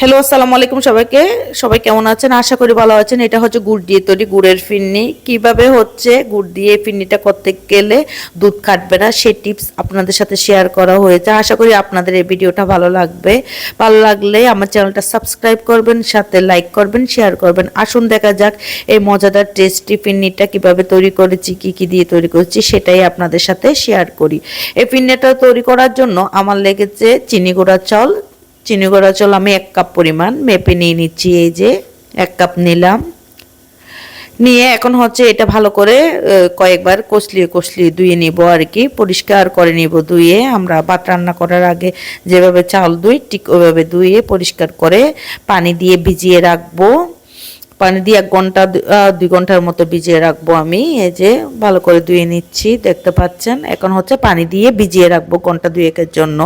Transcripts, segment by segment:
Hello আসসালামু আলাইকুম সবাইকে। সবাই কেমন আছেন? আশা করি ভালো আছেন। এটা হচ্ছে গুড় দিয়ে তৈরি গুড়ের ফিরনি কীভাবে হচ্ছে গুড় দিয়ে ফিরনিটা করতে গেলে দুধ কাটবে না সেই টিপস আপনাদের সাথে শেয়ার করা হয়েছে। আশা করি আপনাদের এই ভিডিওটা ভালো লাগবে। ভালো লাগলে আমার চ্যানেলটা সাবস্ক্রাইব করবেন, সাথে লাইক করবেন, শেয়ার করবেন। আসুন, দেখা যাক এই মজাদার, টেস্টি ফিরনিটা কীভাবে তৈরি করেছি, কি কি দিয়ে তৈরি করেছি, সেটাই আপনাদের সাথে শেয়ার করি। এই ফিরনিটা তৈরি করার জন্য আমার লেগেছে চিনি গুঁড়া চাল চিনি গুঁড়া জল আমি এক কাপ পরিমাণ মেপে নিয়ে নিচ্ছি, এই যে এক কাপ নিলাম। নিয়ে এখন হচ্ছে এটা ভালো করে কয়েকবার কষলিয়ে কষলিয়ে ধুয়ে নিব আর কি। পরিষ্কার করে নিব ধুয়ে। আমরা ভাত রান্না করার আগে যেভাবে চাল ধুই, ঠিক ওইভাবে ধুয়ে পরিষ্কার করে পানি দিয়ে ভিজিয়ে রাখব। পানি দিয়ে এক ঘণ্টা দুই ঘণ্টার মতো ভিজিয়ে রাখব আমি। এই যে ভালো করে ধুয়ে নিচ্ছি, দেখতে পাচ্ছেন? এখন হচ্ছে পানি দিয়ে ভিজিয়ে রাখব ঘণ্টা দুয়েকের জন্য।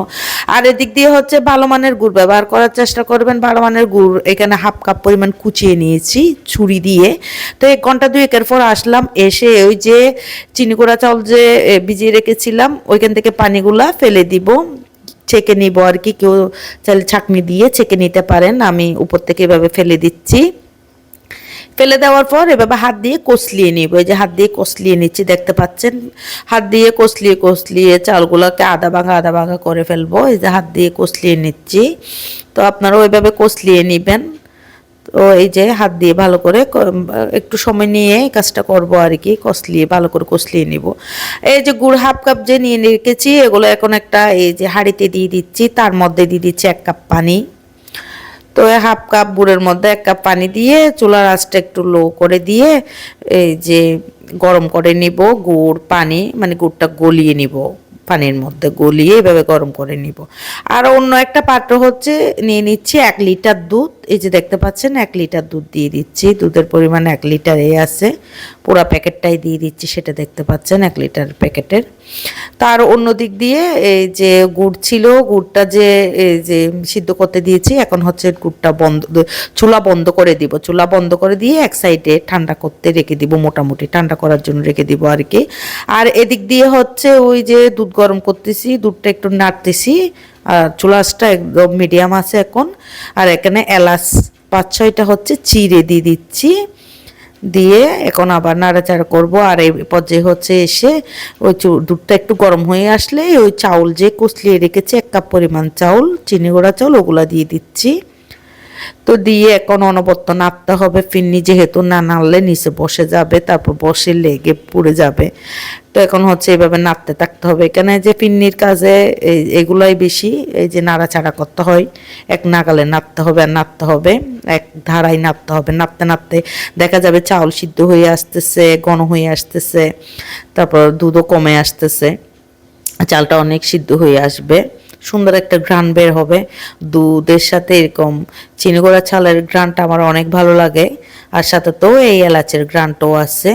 আর এদিক দিয়ে হচ্ছে ভালো মানের গুড় ব্যবহার করার চেষ্টা করবেন। ভালো মানের গুড় এখানে হাফ কাপ পরিমাণ কুচিয়ে নিয়েছি ছুরি দিয়ে। তো এক ঘণ্টা দুয়েকের পর আসলাম, এসে ওই যে চিনি গুঁড়া চাউল যে ভিজিয়ে রেখেছিলাম, ওইখান থেকে পানিগুলা ফেলে দিব। ছেঁকে নিব আর কি, কেউ চাইলে ছাকনি দিয়ে ছেঁকে নিতে পারেন। আমি উপর থেকে এভাবে ফেলে দিচ্ছি। ফেলে দেওয়ার পর এভাবে হাত দিয়ে কষলিয়ে নিব। এই যে হাত দিয়ে কষলিয়ে নিচ্ছি, দেখতে পাচ্ছেন? হাত দিয়ে কষলিয়ে কষলিয়ে চালগুলোকে আদা ভাঙা আদা ভাঙা করে ফেলব। এই যে হাত দিয়ে কষলিয়ে নিচ্ছি। তো আপনারা ওইভাবে কষলিয়ে নেবেন। তো এই যে হাত দিয়ে ভালো করে একটু সময় নিয়ে কাজটা করব আর কি কষলিয়ে ভালো করে কষলিয়ে নিব। এই যে গুড় হাফ কাপ যে নিয়ে রেখেছি, এগুলো এখন একটা এই যে হাঁড়িতে দিয়ে দিচ্ছি, তার মধ্যে দিয়ে দিচ্ছি এক কাপ পানি। তো হাফ কাপ গুড়ের মধ্যে এক কাপ পানি দিয়ে চুলার আঁচটা একটু লো করে দিয়ে এই যে গরম করে নিব, গুড়, পানি মানে গুড়টা গলিয়ে নিব, পানির মধ্যে গলিয়ে এভাবে গরম করে নিব। আর অন্য একটা পাত্র হচ্ছে, নিয়ে নিচ্ছি এক লিটার দুধ। এই যে দেখতে পাচ্ছেন, এক লিটার দুধ দিয়ে দিচ্ছি। দুধের পরিমাণ এক লিটার এ আছে। পুরো প্যাকেটটাই দিয়ে দিচ্ছি, সেটা দেখতে পাচ্ছেন, এক লিটার প্যাকেটের। তার অন্য দিক দিয়ে এই যে গুড় ছিল, গুড়টা যে এই যে সিদ্ধ করতে দিয়েছি, এখন হচ্ছে গুড়টা বন্ধ, চুলা বন্ধ করে দিব। চুলা বন্ধ করে দিয়ে এক সাইডে ঠান্ডা করতে রেখে দিব, মোটামুটি ঠান্ডা করার জন্য রেখে দিব আর কি। আর এদিক দিয়ে হচ্ছে ওই যে দুধ গরম করতেছি, দুধটা একটু নাড়তেছি। আর চুলাসটা একদম মিডিয়াম আছে এখন। আর এখানে এলাচ পাঁচ ছয়টা হচ্ছে চিড়ে দিয়ে দিচ্ছি। দিয়ে এখন আবার নাড়াচাড়া করব। আর এই পর্যায়ে হচ্ছে এসে ওই দুধটা একটু গরম হয়ে আসলে ওই চাউল যে কুচলিয়ে রেখেছে, এক কাপ পরিমাণ চাউল, চিনি গোড়া চাউল, ওগুলা দিয়ে দিচ্ছি। তো দিয়ে এখন অনবর্ত নাড়তে হবে। ফিরনি যেহেতু না নাড়লে নিচে বসে যাবে, তারপর বসে লেগে পুড়ে যাবে। তো এখন হচ্ছে এভাবে নাড়তে থাকতে হবে। এখানে যে ফিরনির কাজে এই- এগুলাই বেশি, এই যে নাড়াচাড়া করতে হয়, এক নাগালে নাড়তে হবে আর নাড়তে হবে, এক ধারায় নাড়তে হবে। নাড়তে নাড়তে দেখা যাবে চাউল সিদ্ধ হয়ে আসতেছে, ঘন হয়ে আসতেছে, তারপর দুধও কমে আসতেছে, চালটা অনেক সিদ্ধ হয়ে আসবে। সুন্দর একটা গ্রান বের হবে। দুধের সাথে এরকম চিনি গোড়া চালের ঘ্রাণটা আমার অনেক ভালো লাগে। আর সাথে তো এই এলাচের ঘ্রাণটাও আছে।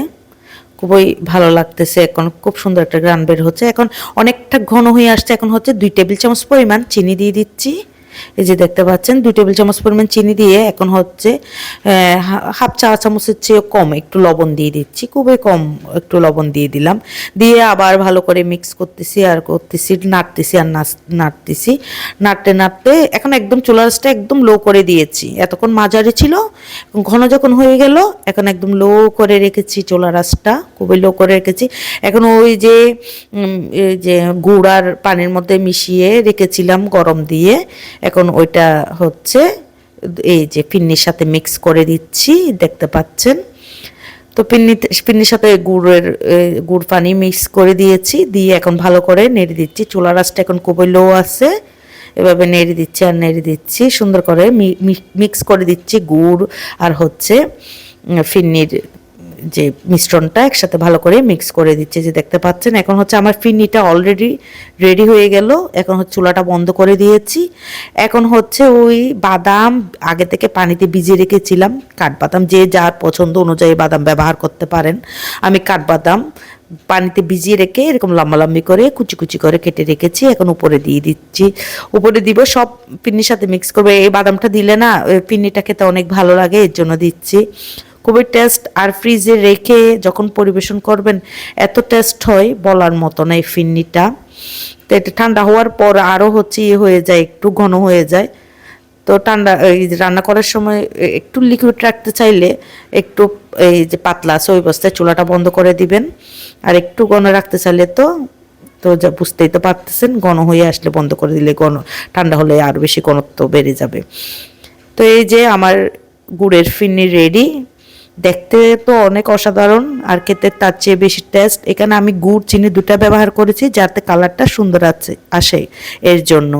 খুবই ভালো লাগতেছে। এখন খুব সুন্দর একটা গ্রান বের হচ্ছে। এখন অনেকটা ঘন হয়ে আসছে। এখন হচ্ছে দুই টেবিল চামচ পরিমাণ চিনি দিয়ে দিচ্ছি। এই যে দেখতে পাচ্ছেন, দুই টেবিল চামচ পরিমাণ চিনি দিয়ে এখন হচ্ছে হাফ চা চামচের চেয়ে কম একটু লবণ দিয়ে দিচ্ছি, খুবই কম একটু লবণ দিয়ে দিলাম। দিয়ে আবার ভালো করে মিক্স করতেছি আর করতেছি, নাড়তেছি আর নাড়তেছি। নাড়তে নাড়তে এখন একদম চুলাসটা একদম লো করে দিয়েছি। এতক্ষণ মাঝারি ছিল ঘন যখন হয়ে গেল, এখন একদম লো করে রেখেছি চুলা খুবই লো করে রেখেছি। এখন ওই যে যে গুড় আর পানির মধ্যে মিশিয়ে রেখেছিলাম গরম দিয়ে। এখন ওইটা হচ্ছে, এই যে ফিন্নির সাথে মিক্স করে দিচ্ছি, দেখতে পাচ্ছেন? তো পিন্নিতে পিন্নির সাথে গুড়ের গুড় পানি মিক্স করে দিয়েছি, দিয়ে এখন ভালো করে নেড়ে দিচ্ছি। চুলা রাসটা এখন খুবই লো আছে, এভাবে নেড়ে দিচ্ছি আর নেড়ে দিচ্ছি। সুন্দর করে মিক্স করে দিচ্ছি গুড় আর হচ্ছে ফিন্নির যে মিশ্রণটা একসাথে ভালো করে মিক্স করে দিচ্ছে, যে দেখতে পাচ্ছেন, এখন হচ্ছে আমার ফিন্নিটা অলরেডি রেডি হয়ে গেল, এখন হচ্ছে চুলাটা বন্ধ করে দিয়েছি। এখন হচ্ছে ওই বাদাম, আগে থেকে পানিতে ভিজিয়ে রেখেছিলাম, কাঠবাদাম যে যার পছন্দ অনুযায়ী বাদাম ব্যবহার করতে পারেন। আমি কাঠবাদাম পানিতে ভিজিয়ে রেখে এরকম লম্বা লম্বি করে, কুচি কুচি করে কেটে রেখেছি, এখন উপরে দিয়ে দিচ্ছি। উপরে দিব, সব পিন্নির সাথে মিক্স করবে। এই বাদামটা দিলে না পিন্নিটা খেতে অনেক ভালো লাগে, এর জন্য দিচ্ছি। খুবই টেস্ট আর ফ্রিজে রেখে যখন পরিবেশন করবেন, এত টেস্ট হয় বলার মতো না এই ফিন্নিটা। তো এটা ঠান্ডা হওয়ার পর আরও হচ্ছে ইয়ে হয়ে যায়, একটু ঘন হয়ে যায়। তো ঠান্ডা, এই রান্না করার সময় একটু লিকুইড রাখতে চাইলে একটু, এই যে পাতলা আছে, ওই অবস্থায় চুলাটা বন্ধ করে দিবেন। আর একটু ঘন রাখতে চাইলে তো তো যা বুঝতেই তো পারতেছেন, ঘন হয়ে আসলে বন্ধ করে দিলে ঘন, ঠান্ডা হলে আরও বেশি ঘনত্ব বেড়ে যাবে। তো এই যে আমার গুড়ের ফিন্নি রেডি দেখতে তো অনেক অসাধারণ, আর খেতে তার চেয়ে বেশি টেস্ট এখানে আমি গুড়, চিনি দুটা ব্যবহার করেছি, যাতে কালারটা সুন্দর আছে, আসে এর জন্য।